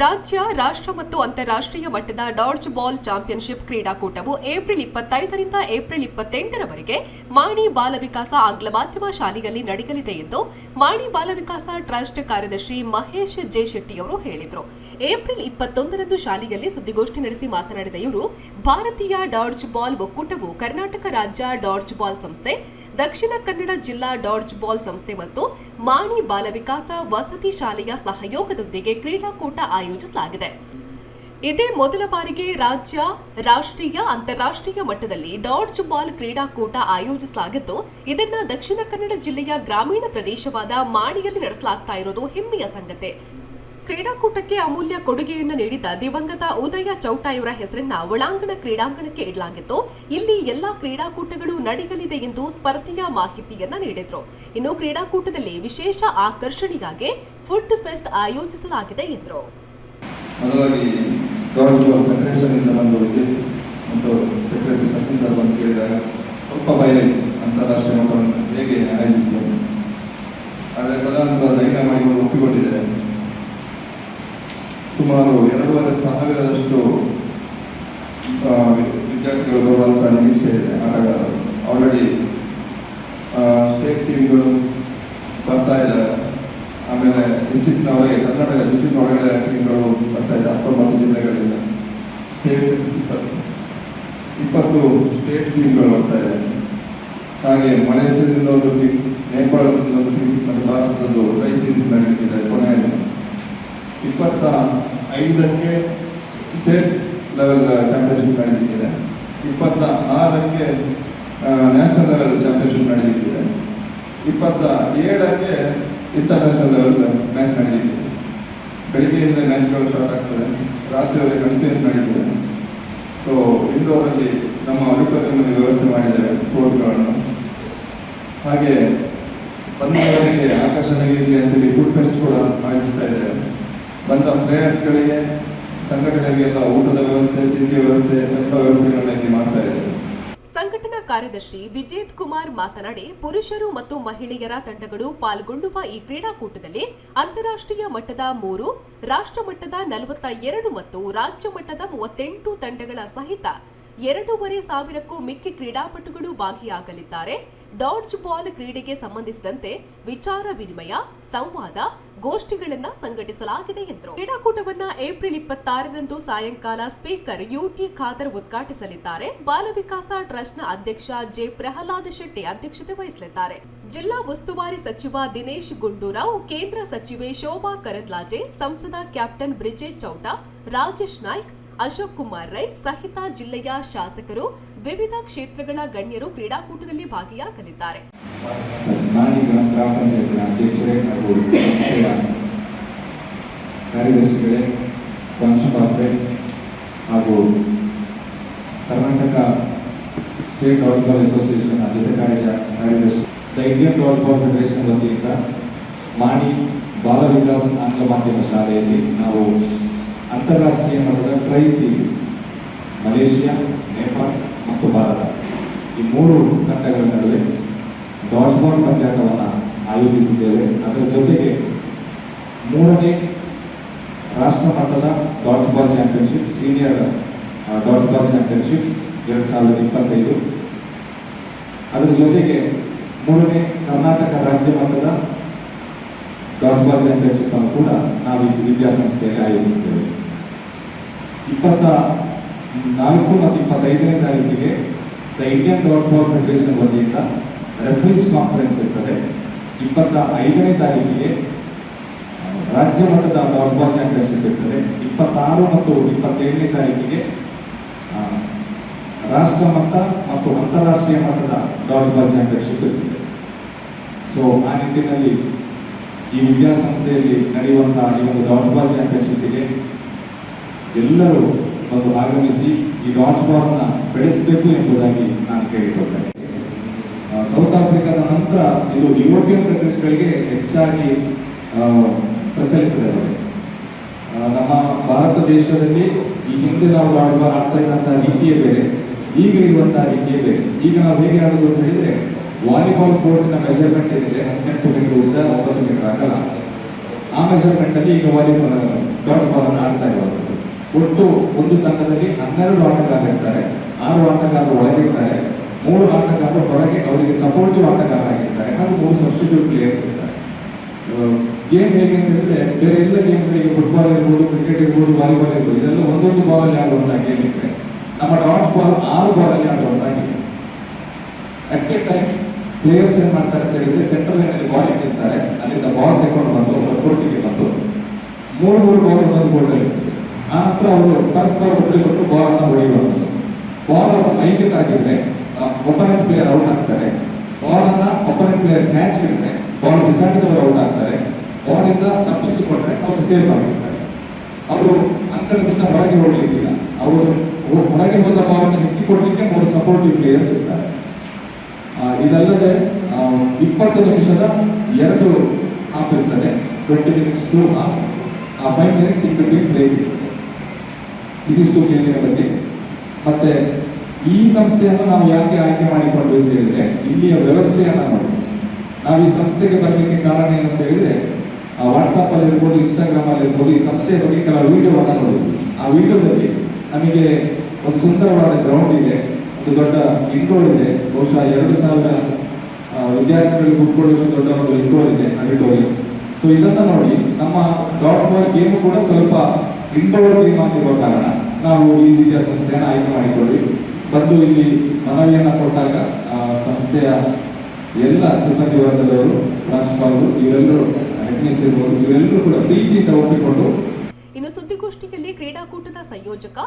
ರಾಜ್ಯ, ರಾಷ್ಟ್ರ ಮತ್ತು ಅಂತಾರಾಷ್ಟ್ರೀಯ ಮಟ್ಟದ ಡಾಡ್ಜ್ ಬಾಲ್ ಚಾಂಪಿಯನ್ಶಿಪ್ ಕ್ರೀಡಾಕೂಟವು ಏಪ್ರಿಲ್ ಇಪ್ಪತ್ತೈದರಿಂದ ಏಪ್ರಿಲ್ ಇಪ್ಪತ್ತೆಂಟರವರೆಗೆ ಮಾಣಿ ಬಾಲ ವಿಕಾಸ ಆಂಗ್ಲ ಮಾಧ್ಯಮ ಶಾಲೆಯಲ್ಲಿ ನಡೆಯಲಿದೆ ಎಂದು ಮಾಣಿ ಬಾಲ ವಿಕಾಸ ಟ್ರಸ್ಟ್ ಕಾರ್ಯದರ್ಶಿ ಮಹೇಶ್ ಜೆ ಶೆಟ್ಟಿಯವರು ಹೇಳಿದರು. ಏಪ್ರಿಲ್ ಇಪ್ಪತ್ತೊಂದರಂದು ಶಾಲೆಯಲ್ಲಿ ಸುದ್ದಿಗೋಷ್ಠಿ ನಡೆಸಿ ಮಾತನಾಡಿದ ಇವರು, ಭಾರತೀಯ ಡಾಡ್ಜ್ ಬಾಲ್ ಒಕ್ಕೂಟವು ಕರ್ನಾಟಕ ರಾಜ್ಯ ಡಾಡ್ಜ್ ಬಾಲ್ ಸಂಸ್ಥೆ ದಕ್ಷಿಣ ಕನ್ನಡ ಜಿಲ್ಲಾ ಡಾಡ್ಜ್ ಬಾಲ್ ಸಂಸ್ಥೆ ಮತ್ತು ಮಾಣಿ ಬಾಲ ವಿಕಾಸ ವಸತಿ ಶಾಲೆಯ ಸಹಯೋಗದೊಂದಿಗೆ ಕ್ರೀಡಾಕೂಟ ಆಯೋಜಿಸಲಾಗಿದೆ. ಇದೇ ಮೊದಲ ಬಾರಿಗೆ ರಾಜ್ಯ, ರಾಷ್ಟ್ರೀಯ, ಅಂತಾರಾಷ್ಟ್ರೀಯ ಮಟ್ಟದಲ್ಲಿ ಡಾಡ್ಜ್ ಬಾಲ್ ಕ್ರೀಡಾಕೂಟ ಆಯೋಜಿಸಲಾಗಿದ್ದು, ಇದನ್ನು ದಕ್ಷಿಣ ಕನ್ನಡ ಜಿಲ್ಲೆಯ ಗ್ರಾಮೀಣ ಪ್ರದೇಶವಾದ ಮಾಣಿಯಲ್ಲಿ ನಡೆಸಲಾಗ್ತಾ ಇರೋದು ಹೆಮ್ಮೆಯ ಸಂಗತಿ. ಕ್ರೀಡಾಕೂಟಕ್ಕೆ ಅಮೂಲ್ಯ ಕೊಡುಗೆಯನ್ನು ನೀಡಿದ ದಿವಂಗತ ಉದಯ ಚೌಟ ಇವರ ಹೆಸರನ್ನ ಒಳಾಂಗಣ ಕ್ರೀಡಾಂಗಣಕ್ಕೆ ಇಡಲಾಗಿತ್ತು. ಇಲ್ಲಿ ಎಲ್ಲಾ ಕ್ರೀಡಾಕೂಟಗಳು ನಡೆಯಲಿದೆ ಎಂದು ಸ್ಪರ್ಧೆಯ ಮಾಹಿತಿಯನ್ನ ನೀಡಿದ್ರು. ಇನ್ನು ಕ್ರೀಡಾಕೂಟದಲ್ಲಿ ವಿಶೇಷ ಆಕರ್ಷಣೆಯಾಗಿ ಫುಡ್ ಫೆಸ್ಟ್ ಆಯೋಜಿಸಲಾಗಿದೆ ಎಂದರು. ಅಂತಾರಾಷ್ಟ್ರೀಯ ಮಟ್ಟವನ್ನು ಹೇಗೆ ಆದರೆ ತದನಂತರ ಧೈರ್ಯ ಮಾಡಿ ಒಪ್ಪಿಕೊಂಡಿದ್ದಾರೆ. ಸುಮಾರು ಎರಡೂವರೆ ಸಾವಿರದಷ್ಟು ವಿದ್ಯಾರ್ಥಿಗಳು ಬರುವಂಥ ನಿರೀಕ್ಷೆ ಇದೆ, ಆಟಗಾರರು. ಆಲ್ರೆಡಿ ಸ್ಟೇಟ್ ಟೀಮ್ಗಳು ಬರ್ತಾ ಇದ್ದಾರೆ ಆಮೇಲೆ ಡಿಸ್ಟಿಕ್ನ ಒಳಗೆ ಕರ್ನಾಟಕ ಡಿಸ್ಟಿಕ್ನ ಒಳಗಡೆ ಟೀಮ್ಗಳು ಬರ್ತಾ ಇದೆ ಹತ್ತೊಂಬತ್ತು ಜಿಲ್ಲೆಗಳಿಂದ. ಸ್ಟೇಟ್ ಇಪ್ಪತ್ತು ಸ್ಟೇಟ್ ಟೀಮ್ಗಳು ಬರ್ತಾ ಇದೆ ಹಾಗೆ ಮಲೇಷ್ಯಾದಿಂದ ಒಂದು ಟೀಮ್ ನೇಪಾಳದಿಂದ ಒಂದು ಟೀಮ್ ಮತ್ತು ಭಾರತದೊಂದು ಟ್ರೈ ಸೀರೀಸ್ ನಡೀತಿದೆ. ಇಪ್ಪತ್ತ ಐದಕ್ಕೆ ಸ್ಟೇಟ್ ಲೆವೆಲ್ ಚಾಂಪಿಯನ್ಶಿಪ್ ನಡೀಲಿಕ್ಕಿದೆ. ಇಪ್ಪತ್ತ ಆರಕ್ಕೆ ನ್ಯಾಷನಲ್ ಲೆವೆಲ್ ಚಾಂಪಿಯನ್ಶಿಪ್ ನಡೀಲಿಕ್ಕಿದೆ. ಇಪ್ಪತ್ತ ಏಳಕ್ಕೆ ಇಂಟರ್ನ್ಯಾಷನಲ್ ಲೆವೆಲ್ ಮ್ಯಾಚ್ ನಡೀಲಿಕ್ಕಿದೆ. ಬೆಳಿಗ್ಗೆಯಿಂದ ಮ್ಯಾಚ್ಗಳು ಸ್ಟಾರ್ಟ್ ಆಗ್ತದೆ. ರಾತ್ರಿವರೆಗೆ ಕಂಟಿನ್ಯೂಸ್ ನಡೀತದೆ ಸೊ ಇಂಡೋರಲ್ಲಿ ನಮ್ಮ ಆಡಿಟೋರಿಯಂನಲ್ಲಿ ವ್ಯವಸ್ಥೆ ಮಾಡಿದ್ದೇವೆ ಕೋರ್ಟ್ಗಳನ್ನು. ಹಾಗೆ ಬಂದವರಿಗೆ ಆಕರ್ಷಣೆಗೆ ಇರಲಿ ಅಂತೇಳಿ ಫುಡ್ ಫೆಸ್ಟ್ ಕೂಡ ಆಯೋಜಿಸ್ತಾ ಇದ್ದೇವೆ ಬಂದ ಪ್ಲೇಯರ್ಸ್ಗಳಿಗೆ ಸಂಘಟನೆಗೆಲ್ಲ ಊಟದ ವ್ಯವಸ್ಥೆ, ತಿಂಡಿ ವ್ಯವಸ್ಥೆ ಎಲ್ಲ ವ್ಯವಸ್ಥೆಗಳನ್ನ ಮಾಡ್ತಾ ಇದ್ದಾರೆ. ಸಂಘಟನಾ ಕಾರ್ಯದರ್ಶಿ ವಿಜೇತ್ ಕುಮಾರ್ ಮಾತನಾಡಿ, ಪುರುಷರು ಮತ್ತು ಮಹಿಳೆಯರ ತಂಡಗಳು ಪಾಲ್ಗೊಳ್ಳುವ ಈ ಕ್ರೀಡಾಕೂಟದಲ್ಲಿ ಅಂತಾರಾಷ್ಟ್ರೀಯ ಮಟ್ಟದ ಮೂರು ರಾಷ್ಟ್ರ ಮಟ್ಟದ ನಲವತ್ತ ಎರಡು ಮತ್ತು ರಾಜ್ಯ ಮಟ್ಟದ ಮೂವತ್ತೆಂಟು ತಂಡಗಳ ಸಹಿತ ಎರಡೂವರೆ ಸಾವಿರಕ್ಕೂ ಮಿಕ್ಕಿ ಕ್ರೀಡಾಪಟುಗಳು ಭಾಗಿಯಾಗಲಿದ್ದಾರೆ. ಡಾಡ್ಜ್ ಬಾಲ್ ಕ್ರೀಡೆಗೆ ಸಂಬಂಧಿಸಿದಂತೆ ವಿಚಾರ ವಿನಿಮಯ, ಸಂವಾದ, ಗೋಷ್ಠಿಗಳನ್ನು ಸಂಘಟಿಸಲಾಗಿದೆ ಎಂದರು. ಕ್ರೀಡಾಕೂಟವನ್ನು ಏಪ್ರಿಲ್ ಇಪ್ಪತ್ತಾರರಂದು ಸಾಯಂಕಾಲ ಸ್ಪೀಕರ್ ಯುಟಿ ಖಾದರ್ ಉದ್ಘಾಟಿಸಲಿದ್ದಾರೆ. ಬಾಲ ವಿಕಾಸ ಟ್ರಸ್ಟ್ನ ಅಧ್ಯಕ್ಷ ಜೆ ಪ್ರಹ್ಲಾದ್ ಶೆಟ್ಟಿ ಅಧ್ಯಕ್ಷತೆ ವಹಿಸಲಿದ್ದಾರೆ. ಜಿಲ್ಲಾ ಉಸ್ತುವಾರಿ ಸಚಿವ ದಿನೇಶ್ ಗುಂಡೂರಾವ್, ಕೇಂದ್ರ ಸಚಿವೆ ಶೋಭಾ ಕರಂದ್ಲಾಜೆ, ಸಂಸದ ಕ್ಯಾಪ್ಟನ್ ಬ್ರಿಜೇಶ್ ಚೌಟ, ರಾಜೇಶ್ ನಾಯ್ಕ್ ಅಶೋಕ್ ಕುಮಾರ್ ರೈ, ಸಹಿತ ಜಿಲ್ಲೆಯ ಶಾಸಕರು ವಿವಿಧ ಕ್ಷೇತ್ರಗಳ ಗಣ್ಯರು ಕ್ರೀಡಾಕೂಟದಲ್ಲಿ ಭಾಗಿಯಾಗಲಿದ್ದಾರೆ. ಕಾರ್ಯದರ್ಶಿಗಳೇ ಹಾಗೂ ಕರ್ನಾಟಕ ಸ್ಟೇಟ್ ಡಾಟ್ಬಾಲ್ ಅಸೋಸಿಯೇಷನ್ ಜೊತೆ ಕಾರ್ಯ ಕಾರ್ಯದರ್ಶಿ ದ ಇಂಡಿಯನ್ ಡಾಟ್ಬಾಲ್ ಫೆಡರೇಷನ್ ವತಿಯಿಂದ ಮಾಣಿ ಬಾಲ ವಿಕಾಸ್ ಆಂಗ್ಲ ಮಾಧ್ಯಮ ಶಾಲೆಯಲ್ಲಿ ನಾವು ಅಂತಾರಾಷ್ಟ್ರೀಯ ಮಟ್ಟದ ಟ್ರೈ ಸೀರೀಸ್ ಮಲೇಷಿಯಾ, ನೇಪಾಳ ಮತ್ತು ಭಾರತ. ಈ ಮೂರು ತಂಡಗಳ ನಡುವೆ ಡಾಟ್ ಬಾಲ್ ಪಂದ್ಯಾಟವನ್ನು ಆಯೋಜಿಸಿದ್ದೇವೆ. ಅದರ ಜೊತೆಗೆ ಮೂರನೇ ರಾಷ್ಟ್ರ ಮಟ್ಟದ dodge ball championship senior dodge ball championship ಎರಡು ಸಾವಿರದ ಇಪ್ಪತ್ತೈದು. ಅದರ ಜೊತೆಗೆ ಮೂರನೇ ಕರ್ನಾಟಕ ರಾಜ್ಯ ಮಟ್ಟದ ಡಾಟ್ ಬಾಲ್ ಚಾಂಪಿಯನ್ಶಿಪ್ ಅನ್ನು ಕೂಡ ನಾವು ಈ ವಿದ್ಯಾಸಂಸ್ಥೆಯಲ್ಲಿ ಆಯೋಜಿಸಿದ್ದೇವೆ. ಇಪ್ಪತ್ತ ನಾಲ್ಕು ಮತ್ತು ಇಪ್ಪತ್ತೈದನೇ ತಾರೀಕಿಗೆ the Indian dodge ball federation ವತಿಯಿಂದ ರೆಫರೀಸ್ ಕಾನ್ಫರೆನ್ಸ್ ಇರ್ತದೆ. ಇಪ್ಪತ್ತ ಐದನೇ ತಾರೀಕಿಗೆ ರಾಜ್ಯ ಮಟ್ಟದ ಡಾಟ್ ಬಾಲ್ ಚಾಂಪಿಯನ್ಶಿಪ್ ಇರ್ತದೆ. ಇಪ್ಪತ್ತಾರು ಮತ್ತು ಇಪ್ಪತ್ತೇಳನೇ ತಾರೀಕಿಗೆ ರಾಷ್ಟ್ರ ಮಟ್ಟ ಮತ್ತು ಅಂತಾರಾಷ್ಟ್ರೀಯ ಮಟ್ಟದ ಡಾಟ್ ಬಾಲ್ ಚಾಂಪಿಯನ್ಶಿಪ್ ಇರ್ತದೆ. ಸೊ ಆ ನಿಟ್ಟಿನಲ್ಲಿ ಈ ವಿದ್ಯಾಸಂಸ್ಥೆಯಲ್ಲಿ ನಡೆಯುವಂತಹ ಈ ಒಂದು ಡಾಟ್ ಬಾಲ್ ಚಾಂಪಿಯನ್ಶಿಪ್ಗೆ ಎಲ್ಲರೂ ಬಂದು ಆಗಮಿಸಿ ಈ ಡಾಟ್ ಬಾಲ್ನ ಬೆಳೆಸಬೇಕು ಎಂಬುದಾಗಿ ನಾನು ಕೇಳಿಕೊಳ್ತೇನೆ ಸೌತ್ ಆಫ್ರಿಕಾದ ನಂತರ ಇದು ಯುರೋಪಿಯನ್ ಕಂಟ್ರೀಸ್ಗಳಿಗೆ ಹೆಚ್ಚಾಗಿ ಪ್ರಚಲಿತದಲ್ಲಿದೆ ನಮ್ಮ ಭಾರತ ದೇಶದಲ್ಲಿ ಈ ಹಿಂದೆ ನಾವು ಡಾಟ್ ಬಾಲ್ ಆಡ್ತಾ ಇದ್ದಂತಹ ರೀತಿಯೇ ಬೇರೆ, ಈಗ ಇರುವಂತಹ ರೀತಿಯೇ ಬೇರೆ. ಈಗ ನಾವು ಹೇಗೆ ಆಡೋದು ಅಂತ ಹೇಳಿದ್ರೆ ವಾಲಿಬಾಲ್ ಕೋರ್ಟ್ನ ಮೆಷರ್ಮೆಂಟ್ ಏನಿದೆ, ಹದಿನೆಂಟು ಮೀಟರ್ ಉದ್ದ, ಒಂಬತ್ತು ಮೀಟರ್ ಆಗಲ್ಲ ಆ ಮೆಷರ್ಮೆಂಟಲ್ಲಿ ಈಗ ವಾಲಿಬಾಲ್ ಡಾಟ್ ಅನ್ನು ಆಡ್ತಾ ಇರುವಂಥದ್ದು ಒಟ್ಟು ಒಂದು ತಂಡದಲ್ಲಿ ಹನ್ನೆರಡು ಆಟಗಾರರು ಇರ್ತಾರೆ, ಆರು ಆಟಗಾರರು ಒಳಗೆ ಇರ್ತಾರೆ, ಮೂರು ಆಟಗಾರರು ಹೊರಗೆ ಅವರಿಗೆ ಸಪೋರ್ಟಿವ್ ಆಟಗಾರರಾಗಿರ್ತಾರೆ ಹಾಗೂ ಮೂರು ಸಬ್ಸ್ಟಿಟ್ಯೂಟ್ ಪ್ಲೇಯರ್ಸ್ ಇರ್ತಾರೆ. ಗೇಮ್ ಹೇಗೆ ಅಂತ ಹೇಳಿದ್ರೆ ಬೇರೆ ಎಲ್ಲ ಗೇಮ್ಗಳಿಗೆ ಫುಟ್ಬಾಲ್ ಇರ್ಬೋದು ಕ್ರಿಕೆಟ್ ಇರ್ಬೋದು ವಾಲಿಬಾಲ್ ಇರ್ಬೋದು, ಇದೆಲ್ಲ ಒಂದೊಂದು ಬಾಲಲ್ಲಿ ಆಡುವಂತಹ ಗೇಮ್ ಇದ್ರೆ ನಮ್ಮ ಡಾಟ್ಸ್ ಬಾಲ್ ಆರು ಬಾಲಲ್ಲಿ ಆಡುವಂತಹ game at a time players ಏನ್ ಮಾಡ್ತಾರೆ ಅಂತ ಹೇಳಿದ್ರೆ ಸೆಂಟ್ರಲ್ ಅಲ್ಲಿ ಬಾಲ್ ಇಟ್ಟಿರ್ತಾರೆ, ಅಲ್ಲಿಂದ ಬಾಲ್ ತಗೊಂಡು ಬಂದು ಸಪೋರ್ಟಿಗೆ ಬಂದು ಮೂರು ಮೂರು ಬಾಲ್ ಒಂದೊಂದು ಗೋಲ್ಡ್ ಇರ್ತದೆ. ಆ ನಂತರ ಅವರು ಪರಸ್ಪರ ಒಬ್ಬರಿಗೆ ಕೊಟ್ಟು ಬಾಲ್ ಅನ್ನ ಹೊಡೆಯುವಂಥದ್ದು ಬಾಲ್ ಅವರು ಮೈಗೆ ತಾಗಿದ್ರೆ ಒಪನೆಂಟ್ ಪ್ಲೇಯರ್ ಔಟ್ ಆಗ್ತಾರೆ. ಬಾಲ್ ಅನ್ನ ಒಪನೆಂಟ್ ಪ್ಲೇಯರ್ ಕ್ಯಾಚ್ ಹಿಡಿದ್ರೆ ಬಾಲ್ ಬಿಸಾಡಿದವರು ಔಟ್ ಆಗ್ತಾರೆ. ಬಾಲ್ ಇಂದ ತಪ್ಪಿಸಿಕೊಂಡ್ರೆ ಅವರು ಸೇಫ್ ಆಗಿರ್ತಾರೆ. ಅವರು ಅಂಕಣದಿಂದ ಹೊರಗೆ ಹೋಗಲಿಕ್ಕಿಲ್ಲ. ಅವರು ಹೊರಗೆ ಹೋದ ಬಾಲ್ ಅನ್ನು ಹಿಕ್ಕಿಕೊಡ್ಲಿಕ್ಕೆ ಮೂರು ಸಪೋರ್ಟಿವ್ ಪ್ಲೇಯರ್ಸ್ ಇರ್ತಾರೆ. ಇದಲ್ಲದೆ ಇಪ್ಪತ್ತು ನಿಮಿಷದ ಎರಡು ಹಾಫ್ ಇರ್ತದೆ. Twenty minutes two half five minutes in between break ಇದಿಷ್ಟು ಗೇಮಿನ ಬಗ್ಗೆ. ಮತ್ತೆ ಈ ಸಂಸ್ಥೆಯನ್ನು ನಾವು ಯಾಕೆ ಆಯ್ಕೆ ಮಾಡಿಕೊಂಡು ಅಂತ ಹೇಳಿದ್ರೆ, ಇಲ್ಲಿಯ ವ್ಯವಸ್ಥೆಯನ್ನ ನೋಡಿ. ನಾವು ಈ ಸಂಸ್ಥೆಗೆ ಬರಲಿಕ್ಕೆ ಕಾರಣ ಏನಂತ ಹೇಳಿದ್ರೆ ವಾಟ್ಸಪ್ ಅಲ್ಲಿ ಇರ್ಬೋದು ಇನ್ಸ್ಟಾಗ್ರಾಮ್ ಅಲ್ಲಿ ಇರ್ಬೋದು, ಈ ಸಂಸ್ಥೆಯ ಬಗ್ಗೆ ಕೆಲವು ವಿಡಿಯೋವನ್ನ ನೋಡಿದ್ವಿ ಆ ವಿಡಿಯೋದಲ್ಲಿ ನಮಗೆ ಒಂದು ಸುಂದರವಾದ ಗ್ರೌಂಡ್ ಇದೆ, ಒಂದು ದೊಡ್ಡ ಇಂಡೋರ್ ಇದೆ. ಬಹುಶಃ ಎರಡು ಸಾವಿರ ವಿದ್ಯಾರ್ಥಿಗಳಿಗೆ ಕೂತ್ಕೊಳ್ಳೋಷ್ಟು ದೊಡ್ಡ ಒಂದು ಇಂಡೋರ್ ಇದೆ ಆಡಿಟೋರಿಯಂ ಸೊ ಇದನ್ನು ನೋಡಿ, ನಮ್ಮ ಡಾಟ್ ಬಾಲ್ ಗೇಮ್ ಕೂಡ ಸ್ವಲ್ಪ ಇಂಡೋರ್ ಗೇಮ್ ಆಗಿರೋ ಕಾರಣ ನಾವು ಈ ರೀತಿಯ ಸಂಸ್ಥೆಯನ್ನು ಆಯ್ಕೆ ಮಾಡಿಕೊಳ್ಳಿ. ಬಂದು ಇಲ್ಲಿ ಮನವಿಯನ್ನು ಕೊಟ್ಟಾಗ ಸಂಸ್ಥೆಯ ಎಲ್ಲ ಸಿಬ್ಬಂದಿ ವರ್ಗದವರು, ಪ್ರಾಂಶುಪಾಲರು, ಇವರೆಲ್ಲರೂ ಹೆಡ್ಮಿಸ್ ಇರ್ಬೋದು ಇವರೆಲ್ಲರೂ ಕೂಡ ಪ್ರೀತಿಯಿಂದ ಒಪ್ಪಿಕೊಂಡು ಇನ್ನು ಸುದ್ದಿಗೋಷ್ಠಿಯಲ್ಲಿ ಕ್ರೀಡಾಕೂಟದ ಸಂಯೋಜಕ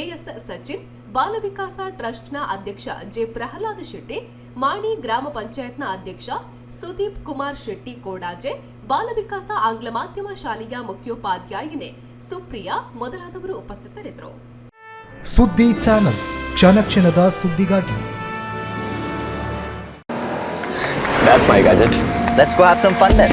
ಎಎಸ್ ಸಚಿನ್, ಬಾಲ ವಿಕಾಸ ಟ್ರಸ್ಟ್ನ ಅಧ್ಯಕ್ಷ ಜೆ ಪ್ರಹ್ಲಾದ್ ಶೆಟ್ಟಿ, ಮಾಣಿ ಗ್ರಾಮ ಪಂಚಾಯತ್ನ ಅಧ್ಯಕ್ಷ ಸುದೀಪ್ ಕುಮಾರ್ ಶೆಟ್ಟಿ ಕೋಡಾಜೆ, ಬಾಲ ವಿಕಾಸ ಆಂಗ್ಲ ಮಾಧ್ಯಮ ಶಾಲೆಯ ಮುಖ್ಯೋಪಾಧ್ಯಾಯಿನಿ ಸುಪ್ರಿಯಾ ಮೊದಲಾದವರು ಉಪಸ್ಥಿತರಿದ್ದರು ಸುದ್ದಿ ಚಾನಲ್ ಕ್ಷಣಕ್ಷಣದ ಸುದ್ದಿಗಾಗಿ That's my gadget. Let's go have some fun then.